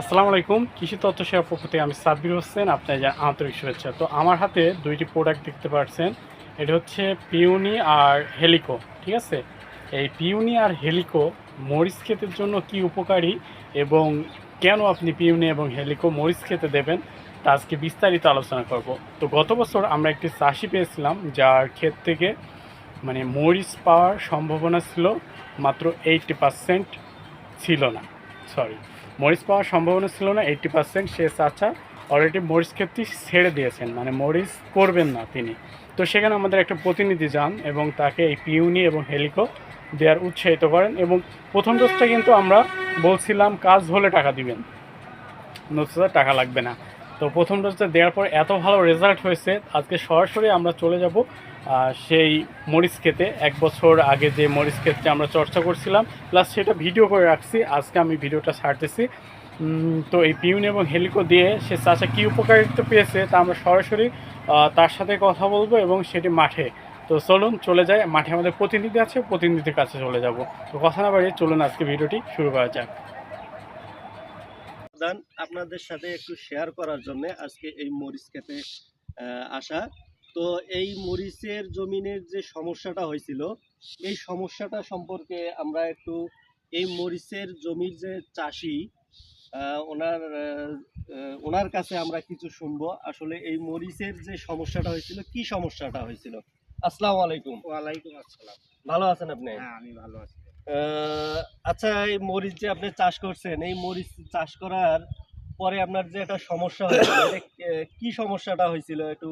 আসসালামু আলাইকুম। কৃষি তথ্য সেবা পক্ষ থেকে আমি সাব্বির হোসেন, আপনার যা আন্তরিক শুভেচ্ছা। তো আমার হাতে দুইটি প্রোডাক্ট দেখতে পাচ্ছেন এটা হচ্ছে পিউনি আর হেলিকো, ঠিক আছে? এই পিউনি আর হেলিকো মরিচ ক্ষেতের জন্য কি উপকারী এবং কেন আপনি পিউনি এবং হেলিকো মরিচ খেতে দেবেন? তা আজকে বিস্তারিত আলোচনা করব। তো গত বছর আমরা একটি চাষি পেয়েছিলাম, যার ক্ষেত থেকে মানে মরিচ পাওয়ার সম্ভাবনা ছিল মাত্র এইটটি পার্সেন্ট ছিল না। সরি মরিচ পাওয়ার সম্ভাবনা ছিল না এইটটি পার্সেন্ট সে চাচা অলরেডি মরিচ ক্ষেত্রে ছেড়ে দিয়েছেন মানে মরিচ করবেন না তিনি। তো সেখানে আমাদের একটা প্রতিনিধি যান এবং তাকে এই পিউনি এবং হেলিকো দেওয়ার উৎসাহিত করেন এবং প্রথম ডোজটা কিন্তু আমরা বলছিলাম, কাজ হলে টাকা দিবেন। নতুন টাকা লাগবে না। তো প্রথম ডোজটা দেওয়ার পর এত ভালো রেজাল্ট হয়েছে, আজকে সরাসরি আমরা চলে যাব সেই মরিচ খেতে। এক বছর আগে যে মরিচ ক্ষেতটা আমরা চর্চা করছিলাম প্লাস সেটা ভিডিও করে রাখছি। আজকে আমি ভিডিওটা ছাড়তেছি। তো এই পিউন এবং হেলিকো দিয়ে সে চাচা কী উপকারিতা পেয়েছে তা আমরা সরাসরি তার সাথে কথা বলব এবং সেটি মাঠে। তো চলুন, চলে যাই। মাঠে আমাদের প্রতিনিধি আছে, প্রতিনিধির কাছে চলে যাব। তো কথা না বাড়িয়ে চলুন আজকে ভিডিওটি শুরু করা যাক। আপনাদের সাথে একটু শেয়ার করার জন্য আজকে এই মরিচ খেতে আসা। তো এই মরিচের জমিনের যে সমস্যাটা হয়েছিল এই সমস্যাটা সম্পর্কে আমরা একটু এই মরিচের জমির যে চাষি ওনার ওনার কাছে আমরা কিছু শুনব। আসলে এই মরিচের যে সমস্যাটা হয়েছিল কি সমস্যাটা হয়েছিল? আসসালামু আলাইকুম। ওয়ালাইকুম আসসালাম। ভালো আছেন আপনি? হ্যাঁ আমি ভালো আছি। আহ, আচ্ছা এই মরিচ যে আপনি চাষ করছেন এই মরিচ চাষ করার পরে আপনার যে একটা সমস্যা হয়েছিল কি সমস্যাটা হয়েছিল? একটু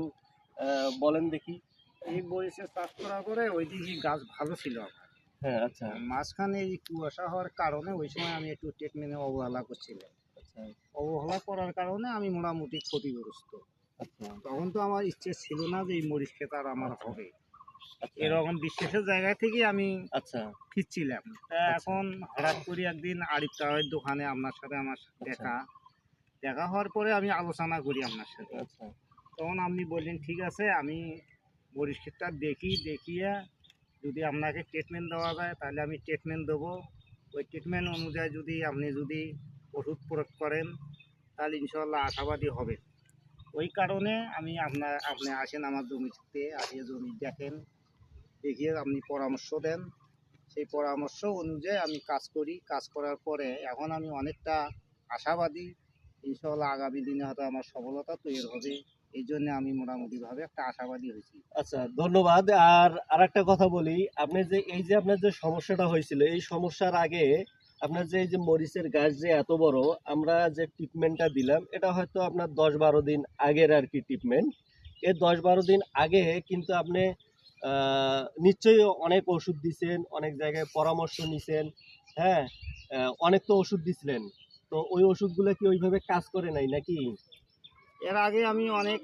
বলেন দেখি। এই বয়সে চাষ করার পরে ওই দিকে গাছ ভালো ছিল আমার। হ্যাঁ আচ্ছা। মাঝখানে এই কুয়াশা হওয়ার কারণে ওই সময় আমি একটু ট্রিটমেন্টে অবহেলা করছিলাম। আচ্ছা। অবহেলা করার কারণে আমি মোটামুটি ক্ষতিগ্রস্ত। আচ্ছা। তখন তো আমার ইচ্ছে ছিল না যে এই মরিচ খেতে আর আমার হবে। আচ্ছা। এরকম বিশ্বাসের জায়গা থেকে আমি আচ্ছা। ফিরছিলাম। এখন হঠাৎ করে একদিন আরিফ তাওয়ের দোকানে আপনার সাথে আমার দেখা। দেখা হওয়ার পরে আমি আলোচনা করি আপনার সাথে। আচ্ছা। তখন আপনি বললেন, ঠিক আছে, আমি মরিচটা দেখি, দেখিয়ে যদি আপনাকে ট্রিটমেন্ট দেওয়া যায়, তাহলে আমি ট্রিটমেন্ট দেবো। ওই ট্রিটমেন্ট অনুযায়ী যদি আপনি যদি ওষুধ প্রয়োগ করেন, তাহলে ইনশাল্লাহ আশাবাদী হবে। ওই কারণে আমি আপনার, আপনি আসেন আমার জমিতে, আসিয়ে জমি দেখেন, দেখিয়ে আপনি পরামর্শ দেন। সেই পরামর্শ অনুযায়ী আমি কাজ করি। কাজ করার পরে এখন আমি অনেকটা আশাবাদী। ইনশাল্লাহ আগামী দিনে হয়তো আমার সফলতা তৈরি হবে। এই জন্য আমি মোটামুটিভাবে একটা আশাবাদী হয়েছি। আচ্ছা ধন্যবাদ। আর আর একটা কথা বলি, আপনি যে, এই যে আপনার যে সমস্যাটা হয়েছিল, এই সমস্যার আগে আপনার যে, এই যে মরিচের গাছ যে এত বড়, আমরা যে ট্রিটমেন্টটা দিলাম, এটা হয়তো আপনার দশ বারো দিন আগের আর কি ট্রিটমেন্ট এর দশ বারো দিন আগে কিন্তু আপনি নিশ্চয়ই অনেক ওষুধ দিছেন, অনেক জায়গায় পরামর্শ নিছেন হ্যাঁ? অনেক তো ওষুধ দিছিলেন। তো ওই ওষুধগুলো কি ওইভাবে কাজ করে নাই নাকি? এর আগে আমি অনেক,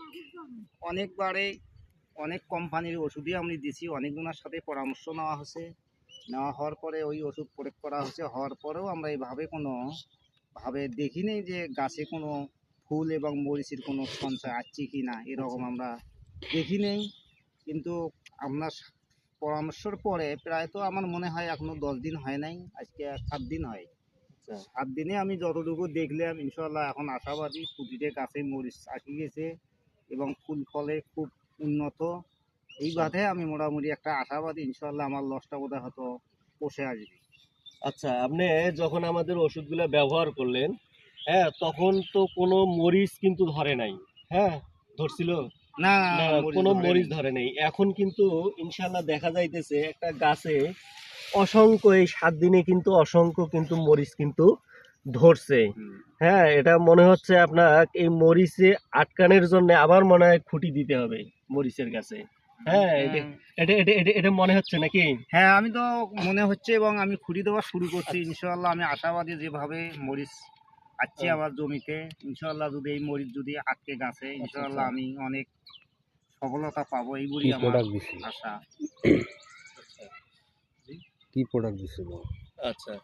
অনেকবারে অনেক কোম্পানির ওষুধই আমি দিছি। অনেকজনের সাথে পরামর্শ নেওয়া হয়েছে। নেওয়া হওয়ার পরে ওই ওষুধ প্রয়োগ করা হচ্ছে হওয়ার পরেও আমরা এইভাবে কোনো, ভাবে দেখি নেই যে গাছে কোনো ফুল এবং মরিচের কোনো সঞ্চয় আসছে কি না, এরকম আমরা দেখি নেই। কিন্তু আপনার পরামর্শর পরে প্রায় তো আমার মনে হয় এখনও দশ দিন হয় নাই, আজকে সাত দিন হয়। সাত দিনে আমি যতটুকু দেখলাম ইনশাল্লাহ এখন আশাবাদী প্রতিটা গাছে মরিচ আসি গেছে এবং ফুল ফলে খুব উন্নত। এই বাধে আমি মোটামুটি একটা আশাবাদী ইনশাল্লাহ আমার লসটা বোধহয় হয়তো বসে আসবে। আচ্ছা আপনি যখন আমাদের ওষুধগুলো ব্যবহার করলেন হ্যাঁ তখন তো কোনো মরিচ কিন্তু ধরে নাই হ্যাঁ ধরছিল? না কোনো মরিচ ধরে নেই। এখন কিন্তু ইনশাল্লাহ দেখা যাইতেছে একটা গাছে অসংখ্য এই সাত দিনে কিন্তু অসংখ্য কিন্তু মরিচ কিন্তু ধরছে। হ্যাঁ এটা মনে হচ্ছে আপনার এই মরিচে আটকানোর জন্য আবার মনে হয় খুঁটি দিতে হবে মরিচের কাছে। হ্যাঁ এটা এটা এটা এটা- মনে হচ্ছে নাকি? হ্যাঁ আমি তো মনে হচ্ছে এবং আমি খুঁড়ি দেওয়া শুরু করছি। ইনশাল্লাহ আমি আশাবাদী যেভাবে মরিচ আসছে। আমার জমিতে ইনশাল্লাহ যদি এই মরিচ যদি আটকে গাছে ইনশাল্লাহ আমি অনেক সফলতা পাবো এই বলি আমার আশা। কি প্রোডাক্ট দিছিল আচ্ছা।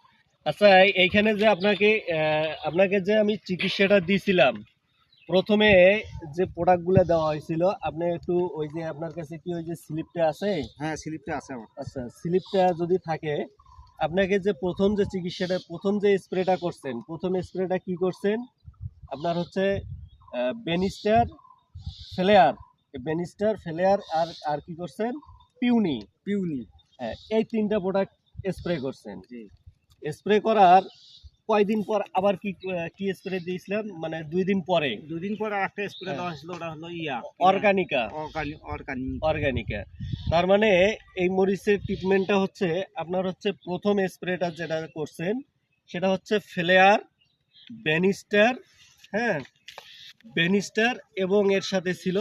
আচ্ছা এইখানে যে আপনাকে আপনাকে যে আমি চিকিৎসাটা দিয়েছিলাম প্রথমে যে প্রোডাক্টগুলো দেওয়া হয়েছিল আপনি একটু ওই যে আপনার কাছে কি ওই যে স্লিপটা আছে? হ্যাঁ স্লিপটা আছে আমার। আচ্ছা স্লিপটা যদি থাকে আপনাকে যে প্রথম যে চিকিৎসাটা প্রথম যে স্প্রেটা করছেন প্রথম স্প্রেটা কি করছেন? আপনার হচ্ছে বেনিস্টার ফ্লেয়ার বেনিস্টার ফ্লেয়ার আর আর কি করছেন? পিউনি। পিউনি। এই তিনটা প্রোডাক্ট স্প্রে করছেন। জি। স্প্রে করার কয়দিন পর আবার কি কি স্প্রে দিয়েছিলাম মানে দুই দিন পরে। দুদিন পর আর একটা স্প্রে হ্যাঁ। দেওয়া হয়েছিল ওটা হলো ইয়া। অর্গানিকা অর্গানিক অর্গানিক অর্গানিকা তার মানে এই মরিচের ট্রিটমেন্টটা হচ্ছে আপনার হচ্ছে প্রথম স্প্রেটা যেটা করছেন সেটা হচ্ছে ফ্লেয়ার বেনিস্টার হ্যাঁ বেনিস্টার এবং এর সাথে ছিল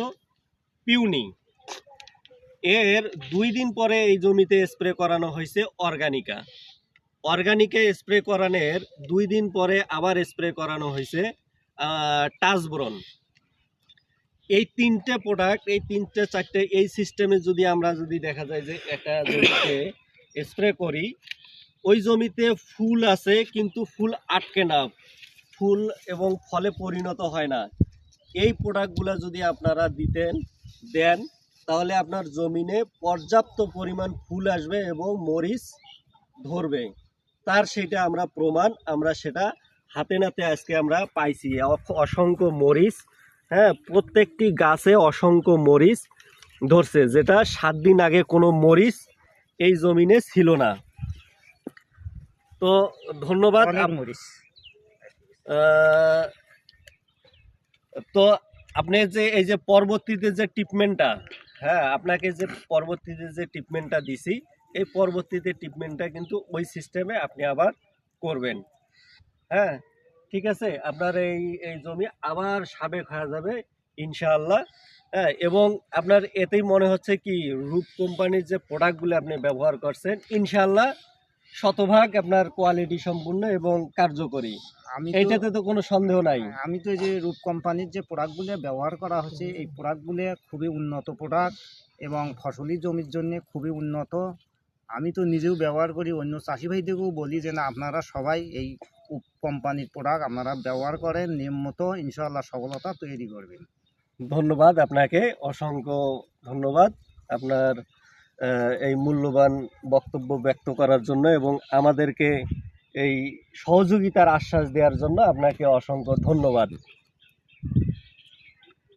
পিউনি এর দুই দিন পরে এই জমিতে স্প্রে করানো হয়েছে অর্গানিকা। অর্গানিকে স্প্রে করানোর দুই দিন পরে আবার স্প্রে করানো হয়েছে টাচব্রন এই তিনটে প্রোডাক্ট এই তিনটে, চারটে, এই সিস্টেমে যদি আমরা যদি দেখা যায় যে একটা জমিতে স্প্রে করি, ওই জমিতে ফুল আছে কিন্তু ফুল আটকে না। ফুল এবং ফলে পরিণত হয় না। এই প্রোডাক্টগুলো যদি আপনারা দিতেন, দেন তাহলে আপনার জমিনে পর্যাপ্ত পরিমাণ ফুল আসবে এবং মরিচ ধরবে। তার সেটা আমরা প্রমাণ আমরা সেটা হাতে নাতে আজকে আমরা পাইছি। অসংখ্য মরিচ হ্যাঁ প্রত্যেকটি গাছে অসংখ্য মরিচ ধরছে যেটা সাত দিন আগে কোনো মরিচ এই জমিনে ছিল না। তো ধন্যবাদ। মরিচ। তো আপনি যে এই যে পরবর্তীতে যে ট্রিটমেন্টটা হ্যাঁ আপনাকে যে পরবর্তীতে যে ট্রিটমেন্টটা দিছি, এই পরবর্তীতে ট্রিটমেন্টটা কিন্তু ওই সিস্টেমে আপনি আবার করবেন। হ্যাঁ ঠিক আছে? আপনার এই এই জমি আবার সাবেক হয়ে যাবে, ইনশাআল্লাহ। হ্যাঁ এবং আপনার এতেই মনে হচ্ছে কি, রূপ কোম্পানির যে প্রোডাক্টগুলো আপনি ব্যবহার করছেন, ইনশাআল্লাহ শতভাগ আপনার কোয়ালিটি সম্পূর্ণ এবং কার্যকরী। আমি এইটাতে তো কোনো সন্দেহ নাই। আমি তো এই যে রূপ কোম্পানির যে প্রোডাক্টগুলো ব্যবহার করা হচ্ছে এই প্রোডাক্টগুলো খুবই উন্নত প্রোডাক্ট এবং ফসলি জমির জন্য খুবই উন্নত। আমি তো নিজেও ব্যবহার করি অন্য চাষি ভাইদেরকেও বলি যে না আপনারা সবাই এই কোম্পানির প্রোডাক্ট আপনারা ব্যবহার করেন নিয়ম মতো ইনশাআল্লাহ সফলতা তৈরি করবেন। ধন্যবাদ আপনাকে অসংখ্য ধন্যবাদ। আপনার এই মূল্যবান বক্তব্য ব্যক্ত করার জন্য এবং আমাদেরকে এই সহযোগিতার আশ্বাস দেওয়ার জন্য আপনাকে অসংখ্য ধন্যবাদ।